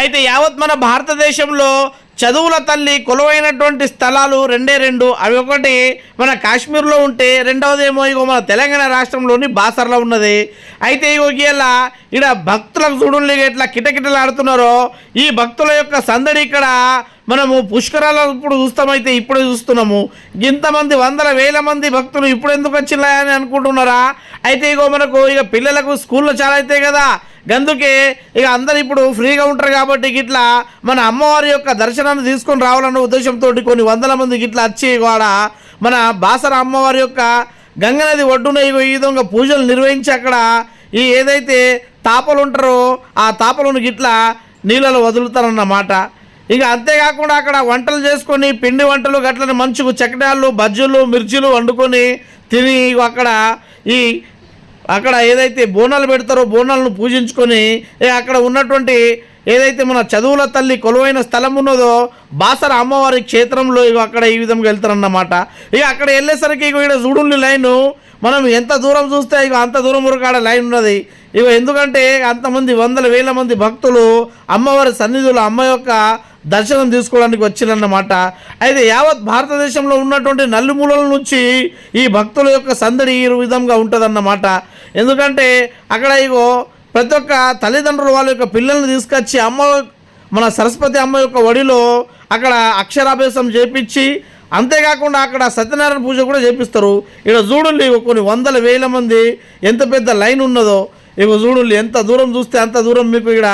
అయితే యావత్ మన భారతదేశంలో చదువుల తల్లి కొలువైనటువంటి స్థలాలు రెండే రెండు. అవి ఒకటి మన కాశ్మీర్లో ఉంటే రెండవది ఏమో ఇగో మన తెలంగాణ రాష్ట్రంలోని బాసర్లో ఉన్నది. అయితే ఇగో ఇలా ఇక్కడ భక్తులకు చూడండి ఎట్లా కిటకిటలాడుతున్నారో ఈ భక్తుల యొక్క సందడి ఇక్కడ మనము పుష్కరాలు ఇప్పుడు చూస్తామైతే ఇప్పుడే చూస్తున్నాము. ఇంతమంది వందల వేల మంది భక్తులు ఇప్పుడు ఎందుకు వచ్చిందా అని అనుకుంటున్నారా? అయితే ఇగో మనకు ఇక పిల్లలకు స్కూల్లో చాలా అవుతాయి కదా గందుకే ఇక అందరు ఇప్పుడు ఫ్రీగా ఉంటారు కాబట్టి గిట్లా మన అమ్మవారి యొక్క దర్శనాన్ని తీసుకొని రావాలన్న ఉద్దేశంతో కొన్ని వందల మంది గిట్లా వచ్చి కూడా మన బాసర అమ్మవారి యొక్క గంగనది ఒడ్డున ఈ విధంగా పూజలు నిర్వహించి అక్కడ ఈ ఏదైతే తాపలు ఉంటారో ఆ తాపలను గిట్లా నీళ్ళలో వదులుతారన్నమాట. ఇక అంతేకాకుండా అక్కడ వంటలు చేసుకొని పిండి వంటలు గట్లని మంచుకు చక్కడాలు బజ్జీలు మిర్చీలు వండుకొని తిని అక్కడ ఈ అక్కడ ఏదైతే బోనాలు పెడతారో బోనాలను పూజించుకొని అక్కడ ఉన్నటువంటి ఏదైతే మన చదువుల తల్లి కొలువైన స్థలం ఉన్నదో బాసర అమ్మవారి క్షేత్రంలో ఇక అక్కడ ఈ విధంగా వెళ్తారన్నమాట. ఇక అక్కడ వెళ్ళేసరికి ఇక ఇక్కడ చూడుండి లైను మనం ఎంత దూరం చూస్తే ఇక అంత దూరం వరకు ఆడ లైన్ ఉన్నది. ఇక ఎందుకంటే అంతమంది వందల వేల మంది భక్తులు అమ్మవారి సన్నిధులు అమ్మ యొక్క దర్శనం తీసుకోవడానికి వచ్చిరన్నమాట అయితే యావత్ భారతదేశంలో ఉన్నటువంటి నలుమూలల నుంచి ఈ భక్తుల యొక్క సందడి ఈ విధంగా ఉంటుందన్నమాట ఎందుకంటే అక్కడ ఇగో ప్రతి ఒక్క తల్లిదండ్రులు వాళ్ళ యొక్క పిల్లల్ని తీసుకొచ్చి అమ్మ మన సరస్వతి అమ్మ యొక్క ఒడిలో అక్కడ అక్షరాభ్యాసం చేపించి అంతేకాకుండా అక్కడ సత్యనారాయణ పూజ కూడా చేపిస్తారు. ఇక్కడ చూడండి కొన్ని వందల వేల మంది ఎంత పెద్ద లైన్ ఉన్నదో. ఇగో చూడండి ఎంత దూరం చూస్తే అంత దూరం మీకు ఇక్కడ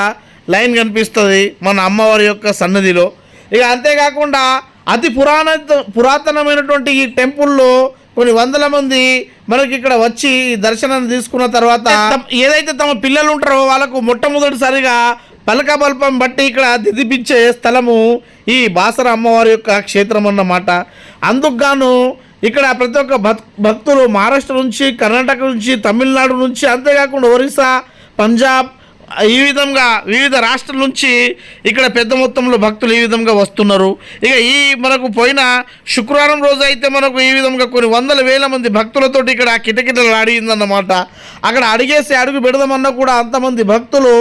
లైన్ కనిపిస్తుంది మన అమ్మవారి యొక్క సన్నదిలో ఇక అంతేకాకుండా అతి పురాణ పురాతనమైనటువంటి ఈ టెంపుల్లో కొన్ని వందల మంది మనకి ఇక్కడ వచ్చి ఈ దర్శనాన్ని తీసుకున్న తర్వాత ఏదైతే తమ పిల్లలు ఉంటారో వాళ్ళకు మొట్టమొదటిసారిగా పలక బల్పం బట్టి ఇక్కడ దిదిపించే స్థలము ఈ బాసర అమ్మవారి యొక్క క్షేత్రం అన్నమాట. అందుకుగాను ఇక్కడ ప్రతి ఒక్క భక్ భక్తులు మహారాష్ట్ర నుంచి కర్ణాటక నుంచి తమిళనాడు నుంచి అంతేకాకుండా ఒరిస్సా పంజాబ్ ఈ విధంగా వివిధ రాష్ట్రాల నుంచి ఇక్కడ పెద్ద మొత్తంలో భక్తులు ఈ విధంగా వస్తున్నారు. ఇక ఈ మనకు పోయిన శుక్రవారం రోజు అయితే మనకు ఈ విధంగా కొన్ని వందల వేల మంది భక్తులతోటి ఇక్కడ కిటకిటలు అడిగిందన్నమాట అక్కడ అడిగేసి అడుగు పెడదామన్నా కూడా అంతమంది భక్తులు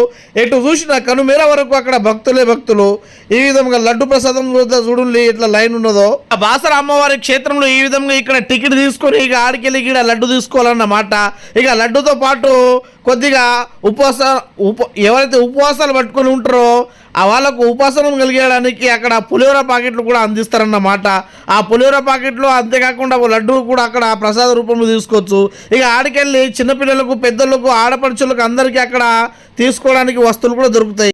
ఎటు చూసిన కనుమేర వరకు అక్కడ భక్తులే భక్తులు. ఈ విధంగా లడ్డు ప్రసాదం చూడండి ఇట్లా లైన్ ఉన్నదో. ఆ బాసర అమ్మవారి క్షేత్రంలో ఈ విధంగా ఇక్కడ టికెట్ తీసుకొని ఇక ఆడికెళ్ళి ఇక్కడ లడ్డు తీసుకోవాలన్నమాట. ఇక లడ్డుతో పాటు కొద్దిగా ఉపవాస ఉప ఎవరైతే ఉపవాసాలు పట్టుకొని ఉంటారో ఆ వాళ్ళకు ఉపవాసనం కలిగేయడానికి అక్కడ పులిహోర ప్యాకెట్లు కూడా అందిస్తారన్నమాట. ఆ పులిహోర ప్యాకెట్లు అంతేకాకుండా లడ్డూలు లడ్డు కూడా అక్కడ ప్రసాద రూపంలో తీసుకోవచ్చు. ఇక ఆడికెళ్ళి చిన్నపిల్లలకు పెద్దలకు ఆడపడుచులకు అందరికీ అక్కడ తీసుకోవడానికి వస్తువులు కూడా దొరుకుతాయి.